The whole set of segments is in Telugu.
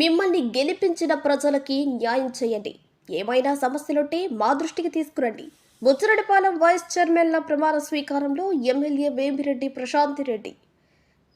మిమ్మల్ని గెలిపించిన ప్రజలకి న్యాయం చేయండి. ఏమైనా సమస్యలుంటే మా దృష్టికి తీసుకురండి. ముచ్చరడిపాలెం వైస్ చైర్మన్ల ప్రమాణ స్వీకారంలో ఎమ్మెల్యే వేమిరెడ్డి ప్రశాంతి రెడ్డి.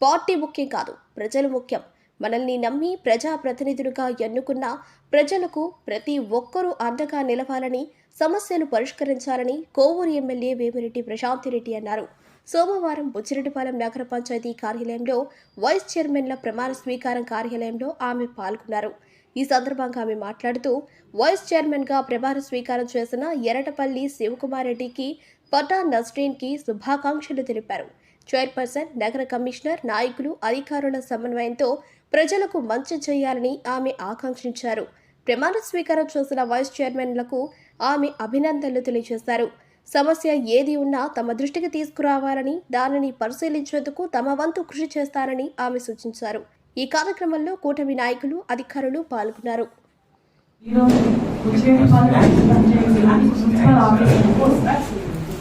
పార్టీ ముఖ్యం కాదు ప్రజలు ముఖ్యం. మనల్ని నమ్మి ప్రజాప్రతినిధులుగా ఎన్నుకున్న ప్రజలకు ప్రతి ఒక్కరూ అండగా నిలవాలని సమస్యలు పరిష్కరించాలని కోవూరు ఎమ్మెల్యే వేమిరెడ్డి ప్రశాంతిరెడ్డి అన్నారు. సోమవారం బుచ్చిరెడ్డిపాలెం నగర పంచాయతీ కార్యాలయంలో వైస్ చైర్మన్ల ప్రమాణ స్వీకారం కార్యాలయంలో ఆమె పాల్గొన్నారు. ఈ సందర్భంగా ఆమె మాట్లాడుతూ వైస్ చైర్మన్గా ప్రమాణ స్వీకారం చేసిన ఎరటపల్లి శివకుమార్ రెడ్డికి పటా నస్రీన్కి శుభాకాంక్షలు తెలిపారు. చైర్పర్సన్ నగర కమిషనర్ నాయకులు అధికారుల సమన్వయంతో ప్రజలకు మంచి చేయాలని ఆమె ఆకాంక్షించారు. ప్రమాణ స్వీకారం చేసిన వైస్ చైర్మన్లకు ఆమె అభినందనలు తెలియజేశారు. సమస్య ఏది ఉన్నా తమ దృష్టికి తీసుకురావాలని దానిని పరిశీలించేందుకు తమ వంతు కృషి చేస్తారని ఆమె సూచించారు. ఈ కార్యక్రమంలో కూటమి నాయకులు అధికారులు పాల్గొన్నారు.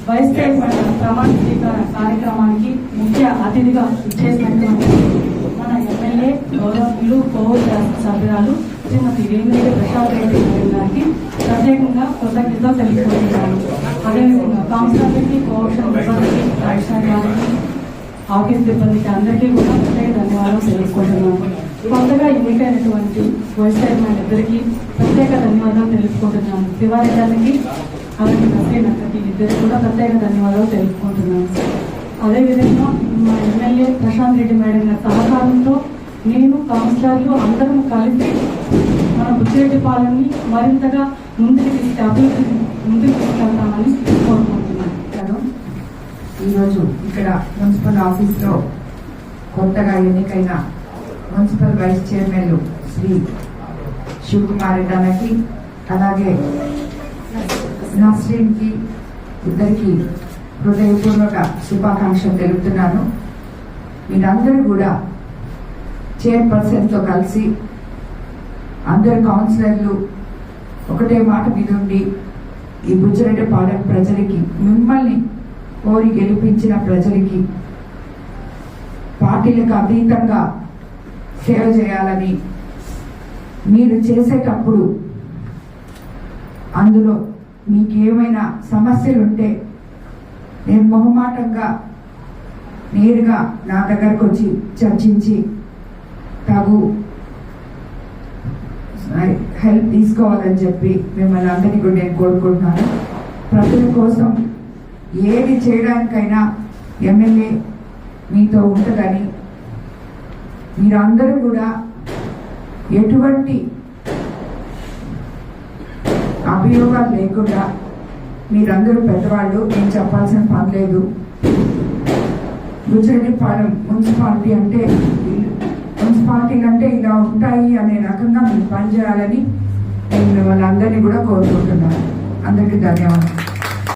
వైస్ ప్రమాణ స్వీకార కార్యక్రమానికి ముఖ్య అతిథిగా ఇచ్చేసినటువంటి మన ఎమ్మెల్యే సభ్యురాలు శ్రీమతి వేమిరెడ్డి ప్రసాద్ రెడ్డి గారికి ప్రత్యేకంగా కృతజ్ఞతలు తెలుపుకుంటున్నాను. అదేవిధంగా కౌన్సిలర్లకి కోఆప్షన్ సిబ్బందికి రాజశేఖర్ గారికి ఆఫీస్ సిబ్బందికి అందరికీ కూడా ప్రత్యేక ధన్యవాదాలు తెలుసుకుంటున్నాను కొత్తగా ఎన్నికైనటువంటి వైస్ చైర్మన్ ఇద్దరికి ప్రత్యేక ధన్యవాదాలు తెలుసుకుంటున్నాను తివారి గారికి అలాగే నసీన్ అక్కడికి ఇద్దరికి కూడా ప్రత్యేక ధన్యవాదాలు తెలుసుకుంటున్నాను అదేవిధంగా మా ఎమ్మెల్యే ప్రశాంత్ రెడ్డి మేడం గారి సహకారంతో నేను కౌన్సిలర్లు అందరం కలిపి మన పాలనని మరింతగా ముందుకు తీసుకు అభివృద్ధి ముందుకు తీసుకెళ్తామని కోరుకుంటున్నాను. ఈరోజు ఇక్కడ మున్సిపల్ ఆఫీస్లో కొత్తగా ఎన్నికైన municipal vice chairman Shri Shivakumar Reddy అన్నకి అలాగే నస్రీన్కి ఇద్దరికి హృదయపూర్వక శుభాకాంక్షలు తెలుపుతున్నాను. మీరందరూ కూడా చైర్పర్సన్తో కలిసి అందరు కౌన్సిలర్లు ఒకటే మాట మీద ఉండి ఈ బుజ్జిరెడ్డిపాలెం ప్రజలకి మిమ్మల్ని కోరి గెలిపించిన ప్రజలకి పార్టీలకు అతీతంగా సేవ చేయాలని మీరు చేసేటప్పుడు అందులో మీకు ఏమైనా సమస్యలు ఉంటే నేను మొహమాటంగా నేరుగా నా దగ్గరకు వచ్చి చర్చించి తగు హెల్ప్ తీసుకోవాలని చెప్పి మిమ్మల్ని అందరినీ కూడా నేను కోరుకుంటున్నాను. ప్రజల కోసం ఏది చేయడానికైనా ఎమ్మెల్యే మీతో ఉంటుందని మీరందరూ కూడా ఎటువంటి అభియోగాలు లేకుండా మీరందరూ పెద్దవాళ్ళు నేను చెప్పాల్సిన పని లేదు. రుచిరెడ్డిపాలెం మున్సిపాలిటీ అంటే పార్టీలు అంటే ఇలా ఉంటాయి అనే రకంగా మీరు పనిచేయాలని నేను వాళ్ళందరినీ కూడా కోరుకుంటున్నాను. అందరికీ ధన్యవాదాలు.